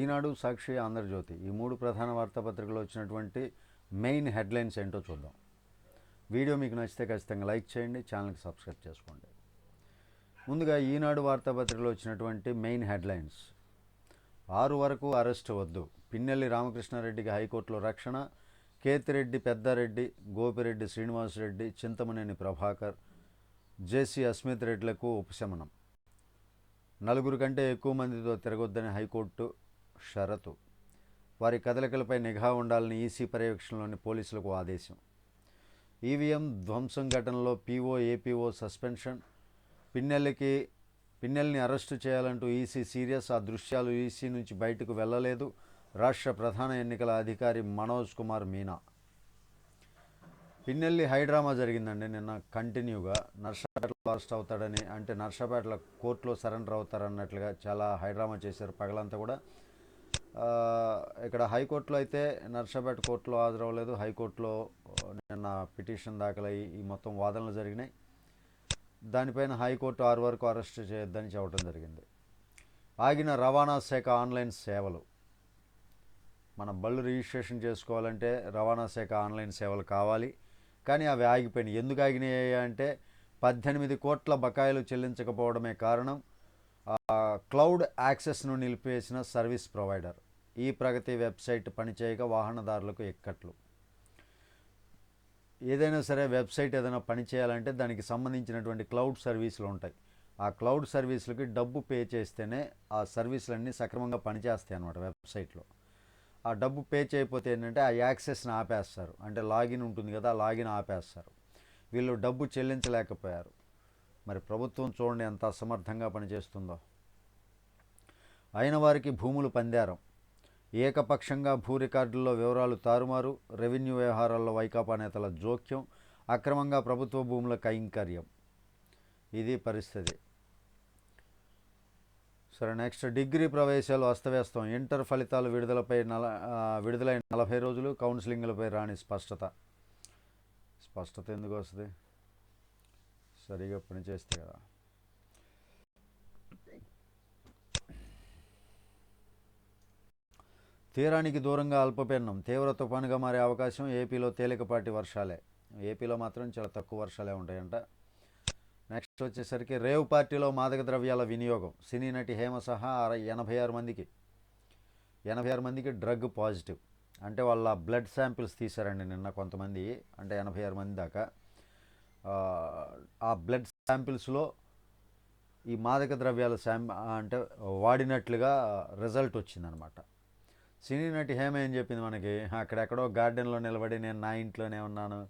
ఈనాడు సాక్షి ఆంధ్రజ్యోతి. ఈ మూడు ప్రధాన వార్తాపత్రికలు వచ్చినటువంటి మెయిన్ హెడ్లైన్స్ ఏంటో చూద్దాం. వీడియో మీకు నచ్చితే ఖచ్చితంగా లైక్ చేయండి ఛానల్కి సబ్స్క్రైబ్ చేసుకోండి. ముందుగా ఈనాడు వార్తాపత్రికలో వచ్చినటువంటి మెయిన్ హెడ్లైన్స్. ఆరు వరకు అరెస్ట్ వద్దు. పిన్నెల్లి రామకృష్ణారెడ్డికి హైకోర్టులో రక్షణ కేతిరెడ్డి పెద్దారెడ్డి గోపిరెడ్డి శ్రీనివాసరెడ్డి చింతమనేని ప్రభాకర్ జేసీ అస్మిత్ రెడ్డిలకు ఉపశమనం. నలుగురు కంటే ఎక్కువ మందితో తిరగొద్దని హైకోర్టు షరతు. వారి కదలికలపై నిఘా ఉండాలని ఈసీ పర్యవేక్షణలోని పోలీసులకు ఆదేశం. ఈవీఎం ధ్వంసం ఘటనలో పీఓ ఏపీఓ సస్పెన్షన్. పిన్నెల్లికి పిన్నెల్ని అరెస్టు చేయాలంటూ ఈసీ సీరియస్ ఆ దృశ్యాలు ఈసీ నుంచి బయటకు వెళ్ళలేదు. రాష్ట్ర ప్రధాన ఎన్నికల అధికారి మనోజ్ కుమార్ మీనా. పిన్నెల్లి హైడ్రామా జరిగిందండి నిన్న కంటిన్యూగా. నర్సాపేటలో అరెస్ట్ అవుతాడని అంటే నర్సాపేటలో కోర్టులో సరెండర్ అవుతారన్నట్లుగా చాలా హైడ్రామా చేశారు పగలంతా కూడా. ఇక్కడ హైకోర్టులో అయితే నర్సాపేట కోర్టులో హాజరవ్వలేదు. హైకోర్టులో నిన్న పిటిషన్ దాఖలయ్యి ఈ మొత్తం వాదనలు జరిగినాయి. దానిపైన హైకోర్టు ఆరు వరకు అరెస్ట్ చేయొద్దని చెప్పడం జరిగింది. ఆగిన రవాణా శాఖ ఆన్లైన్ సేవలు. మన బళ్ళు రిజిస్ట్రేషన్ చేసుకోవాలంటే రవాణా శాఖ ఆన్లైన్ సేవలు కావాలి. కానీ అవి ఆగిపోయినాయి. ఎందుకు ఆగినాయి అంటే పద్దెనిమిది కోట్ల బకాయిలు చెల్లించకపోవడమే కారణం. క్లౌడ్ యాక్సెస్ను నిలిపివేసిన సర్వీస్ ప్రొవైడర్. ఈ ప్రగతి వెబ్సైట్ పనిచేయక వాహనదారులకు ఎక్కట్లు. ఏదైనా సరే వెబ్సైట్ ఏదైనా పని చేయాలంటే దానికి సంబంధించినటువంటి క్లౌడ్ సర్వీసులు ఉంటాయి. ఆ క్లౌడ్ సర్వీసులకి డబ్బు పే చేస్తేనే ఆ సర్వీసులన్నీ సక్రమంగా పనిచేస్తాయి అన్నమాట వెబ్సైట్లో. ఆ డబ్బు పే చేయకపోతే ఏంటంటే ఆ యాక్సెస్ని ఆపేస్తారు. అంటే లాగిన్ ఉంటుంది కదా ఆ లాగిన్ ఆపేస్తారు. వీళ్ళు డబ్బు చెల్లించలేకపోయారు. మరి ప్రభుత్వం చూడండి ఎంత అసమర్థంగా పనిచేస్తుందో. అయిన వారికి భూములు పందారం. ఏకపక్షంగా భూ రికార్డుల్లో వివరాలు తారుమారు రెవెన్యూ వ్యవహారాల్లో వైకాపా నేతల జోక్యం అక్రమంగా ప్రభుత్వ భూముల కైంకర్యం. ఇది పరిస్థితి. సరే నెక్స్ట్ డిగ్రీ ప్రవేశాలు అస్తవ్యస్తం. ఇంటర్ ఫలితాలు విడుదలపై నల విడుదలైన నలభై రోజులు కౌన్సిలింగ్లపై రాని స్పష్టత. స్పష్టత ఎందుకు వస్తుంది? సరిగా పనిచేస్తే కదా. తీరానికి దూరంగా అల్పపీడనం తీవ్ర తుఫానుగా మారే అవకాశం ఏపీలో తేలికపాటి వర్షాలే. ఏపీలో మాత్రం చాలా తక్కువ వర్షాలే ఉంటాయంట. నెక్స్ట్ వచ్చేసరికి రేవ్ పార్టీలో మాదక ద్రవ్యాల వినియోగం. సినీ నటి హేమ సహా అర ఎనభై ఆరు మందికి ఎనభై ఆరు మందికి డ్రగ్ పాజిటివ్. అంటే వాళ్ళ బ్లడ్ శాంపిల్స్ తీశారండి నిన్న కొంతమంది అంటే ఎనభై ఆరు మంది దాకా. ఆ, ఆ బ్లడ్ శాంపిల్స్లో ఈ మాదక ద్రవ్యాల శాం అంటే వాడినట్లుగా రిజల్ట్ వచ్చిందనమాట. సినీ నటి హేమ ఏం చెప్పింది మనకి? అక్కడెక్కడో గార్డెన్లో నిలబడి నేను నా ఇంట్లోనే ఉన్నాను.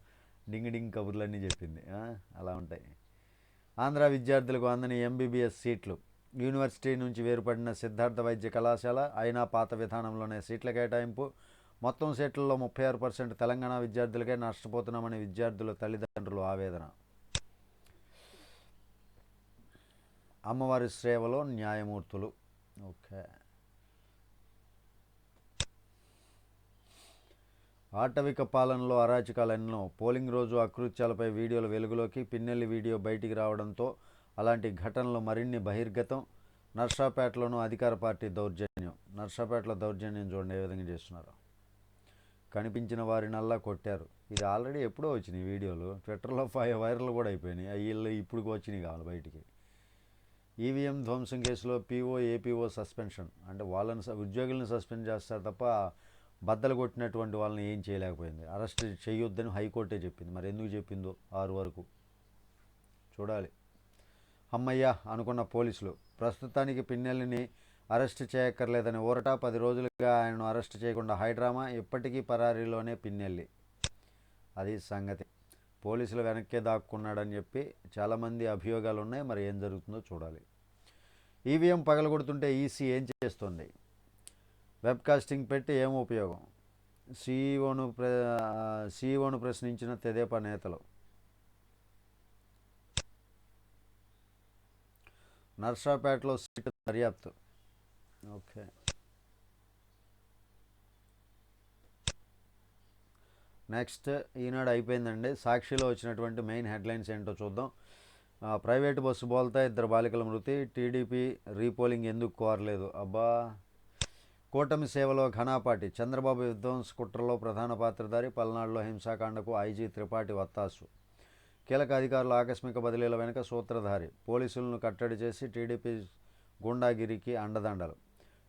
డింగ్ డింగ్ కబుర్లన్నీ చెప్పింది. అలా ఉంటాయి. ఆంధ్ర విద్యార్థులకు అందని ఎంబీబీఎస్ సీట్లు. యూనివర్సిటీ నుంచి వేరుపడిన సిద్ధార్థ వైద్య కళాశాల అయినా పాత విధానంలోనే సీట్ల కేటాయింపు. మొత్తం సీట్లలో ముప్పై ఆరు పర్సెంట్ తెలంగాణ విద్యార్థులకే నష్టపోతున్నామని విద్యార్థుల తల్లిదండ్రులు ఆవేదన. అమ్మవారి సేవలో న్యాయమూర్తులు. ఓకే. ఆటవిక పాలనలో అరాచకాలెన్నో. పోలింగ్ రోజు అకృత్యాలపై వీడియోల వెలుగులోకి పిన్నెల్లి వీడియో బయటికి రావడంతో అలాంటి ఘటనలు మరిన్ని బహిర్గతం. నర్సాపేటలోనూ అధికార పార్టీ దౌర్జన్యం. నర్సాపేటలో దౌర్జన్యం చూడండి ఏ విధంగా చేస్తున్నారు. కనిపించిన వారినల్లా కొట్టారు. ఇది ఆల్రెడీ ఎప్పుడో వచ్చినాయి వీడియోలు. ట్విట్టర్లో ఫైవ్ వైరల్ కూడా అయిపోయినాయి. అవి వీళ్ళు ఇప్పుడు వచ్చినాయి కావాలి బయటికి. ఈవీఎం ధ్వంసం కేసులో పీఓ ఏపీఓ సస్పెన్షన్. అంటే వాళ్ళని ఉద్యోగులను సస్పెండ్ చేస్తారు తప్ప బద్దలు కొట్టినటువంటి వాళ్ళని ఏం చేయలేకపోయింది. అరెస్ట్ చేయొద్దని హైకోర్టే చెప్పింది. మరి ఎందుకు చెప్పిందో ఆరు వరకు. చూడాలి. అమ్మయ్య అనుకున్న పోలీసులు ప్రస్తుతానికి పిన్నెల్లిని అరెస్ట్ చేయక్కర్లేదని ఊరట పది రోజులుగా ఆయనను అరెస్ట్ చేయకుండా హైడ్రామా ఇప్పటికీ పరారీలోనే పిన్నెల్లి. అది సంగతి. పోలీసులు వెనక్కే దాక్కున్నాడని చెప్పి చాలామంది అభియోగాలు ఉన్నాయి మరి ఏం జరుగుతుందో చూడాలి. ఈవీఎం పగలగొడుతుంటే ఈసీ ఏం చేస్తుంది? వెబ్కాస్టింగ్ పెట్టి ఏం ఉపయోగం? సీఈఓను ప్ర సీఈఓను ప్రశ్నించిన తెదేపా నేతలు. నర్సాపేటలో సీట్ దర్యాప్తు. ఓకే. నెక్స్ట్ ఈనాడు అయిపోయిందండి. సాక్షిలో వచ్చినటువంటి మెయిన్ హెడ్లైన్స్ ఏంటో చూద్దాం. ప్రైవేటు బస్సు బోల్తా ఇద్దరు బాలికల మృతి టీడీపీ రీపోలింగ్ ఎందుకు కోరలేదు? అబ్బా! కూటమి సేవలో ఘనాపాటి చంద్రబాబు విధ్వంస కుట్రలో ప్రధాన పాత్రధారి పల్నాడులో హింసాకాండకు ఐజీ త్రిపాఠి వత్తాసు. కీలక అధికారుల ఆకస్మిక బదిలీల వెనుక సూత్రధారి పోలీసులను కట్టడి చేసి టీడీపీ గుండాగిరికి అండదండలు.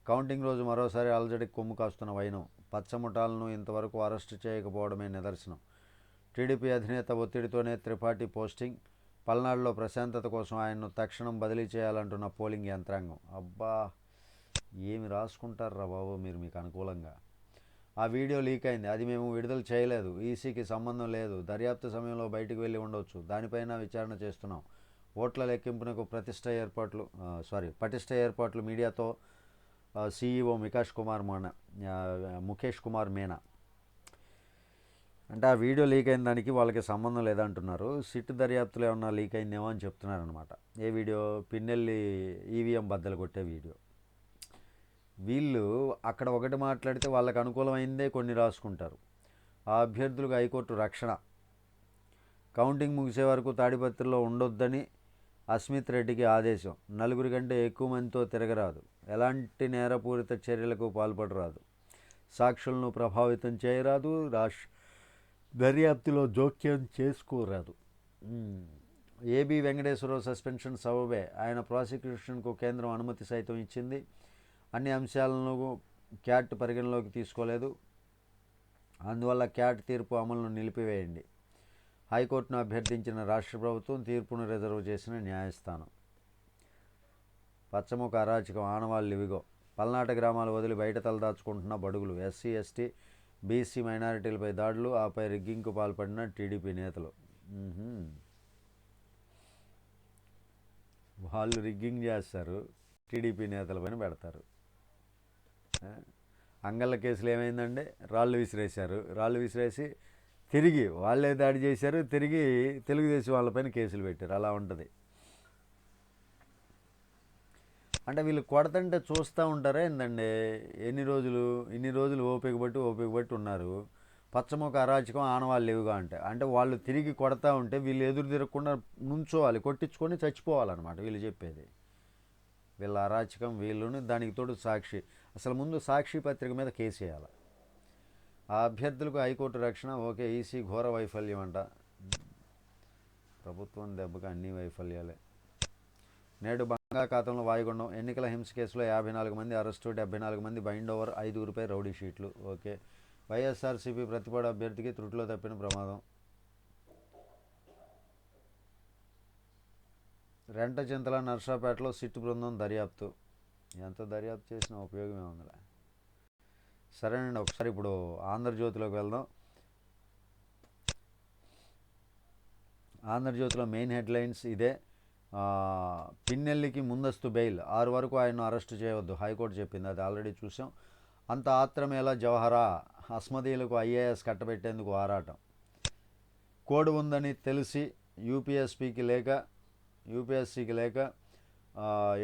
కౌంటింగ్ రోజు మరోసారి అలజడికి కొమ్ము కాస్తున్న వైనం పచ్చముఠాలను ఇంతవరకు అరెస్టు చేయకపోవడమే నిదర్శనం. టీడీపీ అధినేత ఒత్తిడితోనే త్రిపాఠి పోస్టింగ్ పల్నాడులో ప్రశాంతత కోసం ఆయన్ను తక్షణం బదిలీ చేయాలంటున్న పోలింగ్ యంత్రాంగం. అబ్బా! ఏమి రాసుకుంటారా బాబు మీరు మీకు అనుకూలంగా? ఆ వీడియో లీక్ అయింది. అది మేము విడుదల చేయలేదు. ఈసీకి సంబంధం లేదు. దర్యాప్తు సమయంలో బయటకు వెళ్ళి ఉండవచ్చు దానిపైన విచారణ చేస్తున్నాం. ఓట్ల లెక్కింపునకు ప్రతిష్ట ఏర్పాట్లు సారీ పటిష్ట ఏర్పాట్లు మీడియాతో సీఈఓ మికాష్ కుమార్ మోనా ముఖేష్ కుమార్ మీనా. అంటే ఆ వీడియో లీక్ అయిన దానికి వాళ్ళకి సంబంధం లేదంటున్నారు. సిట్ దర్యాప్తులో ఏమన్నా లీక్ అయిందేమో అని చెప్తున్నారు అనమాట ఏ వీడియో? పిన్నెల్లి ఈవీఎం బద్దలు కొట్టే వీడియో. వీళ్ళు అక్కడ ఒకటి మాట్లాడితే వాళ్ళకు అనుకూలమైందే కొన్ని రాసుకుంటారు. ఆ అభ్యర్థులకు హైకోర్టు రక్షణ. కౌంటింగ్ ముగిసే వరకు తాడిపత్రిలో ఉండొద్దని అస్మిత్ రెడ్డికి ఆదేశం. నలుగురి కంటే ఎక్కువ మందితో తిరగరాదు. ఎలాంటి నేరపూరిత చర్యలకు పాల్పడరాదు. సాక్షులను ప్రభావితం చేయరాదు. రాష్ దర్యాప్తులో జోక్యం చేసుకోరాదు. ఏబీ ఏబి వెంకటేశ్వరరావు సస్పెన్షన్ సబబే. ఆయన ప్రాసిక్యూషన్కు కేంద్రం అనుమతి సైతం ఇచ్చింది. అన్ని అంశాలను క్యాట్ పరిగణలోకి తీసుకోలేదు. అందువల్ల క్యాట్ తీర్పు అమలును నిలిపివేయండి. హైకోర్టును అభ్యర్థించిన రాష్ట్ర ప్రభుత్వం తీర్పును రిజర్వ్ చేసిన న్యాయస్థానం. పచ్చముఖ అరాచకం ఆనవాళ్ళు ఇవిగో. పల్నాట గ్రామాలు వదిలి బయట తలదాచుకుంటున్న బడుగులు ఎస్సీ ఎస్టీ బీసీ మైనారిటీలపై దాడులు ఆపై రిగ్గింగ్కు పాల్పడిన టీడీపీ నేతలు. వాళ్ళు రిగ్గింగ్ చేస్తారు టీడీపీ నేతల పైన పెడతారు. అంగళ్ళ కేసులు ఏమైందంటే రాళ్ళు విసిరేశారు. రాళ్ళు విసిరేసి తిరిగి వాళ్ళే దాడి చేశారు. తిరిగి తెలుగుదేశం వాళ్ళపైన కేసులు పెట్టారు. అలా ఉంటుంది. అంటే వీళ్ళు కొడతంటే చూస్తూ ఉంటారా ఏంటండి ఎన్ని రోజులు ఇన్ని రోజులు ఓపిక బట్టి ఓపిక బట్టి ఉన్నారు. పచ్చముఖ అరాచకం ఆనవాళ్ళు లేవుగా అంటే. అంటే వాళ్ళు తిరిగి కొడతా ఉంటే వీళ్ళు ఎదురు తిరగకుండా నుంచోవాలి. కొట్టించుకొని చచ్చిపోవాలన్నమాట వీళ్ళు చెప్పేది. వీళ్ళ అరాచకం వీళ్ళు దానికి తోడు సాక్షి. అసలు ముందు సాక్షి పత్రిక మీద కేసు వేయాలి ఆ అభ్యర్థులకు హైకోర్టు రక్షణ ఓకే ఈసీ ఘోర వైఫల్యం అంట. ప్రభుత్వం దెబ్బకి అన్ని వైఫల్యాలే. నేడు బంగాఖాతంలో వాయుగుండం ఎన్నికల హింస కేసులో యాభై నాలుగు మంది అరెస్టు డెబ్బై నాలుగు మంది బైండ్ ఓవర్ ఐదుగురిపై రౌడీ షీట్లు ఓకే. వైఎస్ఆర్సీపీ ప్రతిపాడు అభ్యర్థికి త్రుటిలో తప్పిన ప్రమాదం. రెంట చింతల నర్సాపేటలో సిట్టు బృందం దర్యాప్తు. ఎంత దర్యాప్తు చేసినా ఉపయోగమే ఉందిలే. సరేనండి ఒకసారి ఇప్పుడు ఆంధ్రజ్యోతిలోకి వెళ్దాం. ఆంధ్రజ్యోతిలో మెయిన్ హెడ్లైన్స్ ఇదే. పిన్నెల్లికి ముందస్తు బెయిల్. ఆరు వరకు ఆయన్ను అరెస్టు చేయవద్దు. హైకోర్టు చెప్పింది అది ఆల్రెడీ చూసాం. అంత ఆత్రమేలా జవహరా అస్మదీయులకు ఐఏఎస్ కట్టబెట్టేందుకు ఆరాటం. కోడ్ ఉందని తెలిసి యూపీఎస్పీకి లేక యూపీఎస్సీకి లేక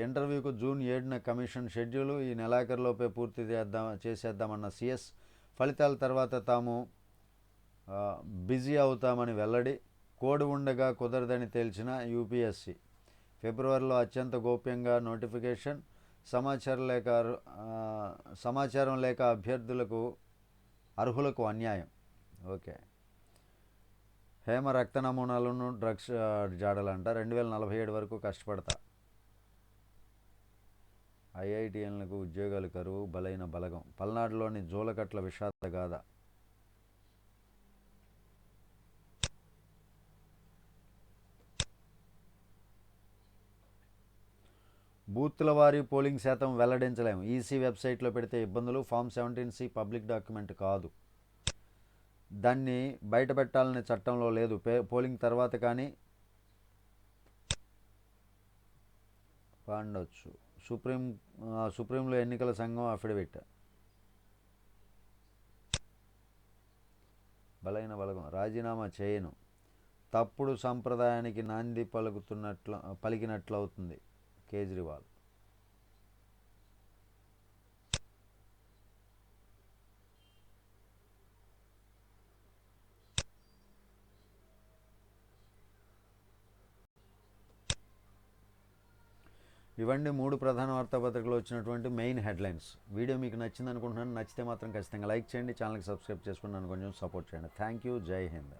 ఇంటర్వ్యూకు జూన్ ఏడున కమిషన్ షెడ్యూలు ఈ నెలాఖరులోపే పూర్తి చేద్దాం చేసేద్దామన్న సిఎస్ ఫలితాల తర్వాత తాము బిజీ అవుతామని వెల్లడి కోడ్ ఉండగా కుదరదని తేల్చిన యూపీఎస్సీ. ఫిబ్రవరిలో అత్యంత గోప్యంగా నోటిఫికేషన్ సమాచారం లేక సమాచారం లేక అభ్యర్థులకు అర్హులకు అన్యాయం. ఓకే. హేమ రక్త నమూనాలను డ్రగ్స్ జాడలంట. రెండు వేల నలభై ఏడు వరకు కష్టపడతా. ఐఐటిఎన్లకు ఉద్యోగాలు కరువు బలైన బలగం. పల్నాడులోని జూలకట్ల విషాద గాథ. బూత్ల వారీ పోలింగ్ శాతం వెల్లడించలేము. ఈసీ వెబ్సైట్లో పెడితే ఇబ్బందులు. Form seventeen C public document కాదు. దాన్ని బయట పెట్టాలనే చట్టంలో లేదు. పే పోలింగ్ తర్వాత కానీ పండొచ్చు. సుప్రీం సుప్రీంలో ఎన్నికల సంఘం అఫిడవిట్ బలైన బలగం రాజీనామా చేయను. తప్పుడు సంప్రదాయానికి నాంది పలుకుతున్నట్లు పలికినట్లు అవుతుంది కేజ్రీవాల్. ఇవన్నీ మూడు ప్రధాన వార్తాపత్రికలు వచ్చినటువంటి మెయిన్ హెడ్లైన్స్ వీడియో మీకు నచ్చింది అనుకుంటున్నాను నచ్చితే మాత్రం ఖచ్చితంగా లైక్ చేయండి ఛానల్కి సబ్స్క్రైబ్ చేసుకుని నన్ను కొంచెం సపోర్ట్ చేయండి. థ్యాంక్ యూ జై హింద్.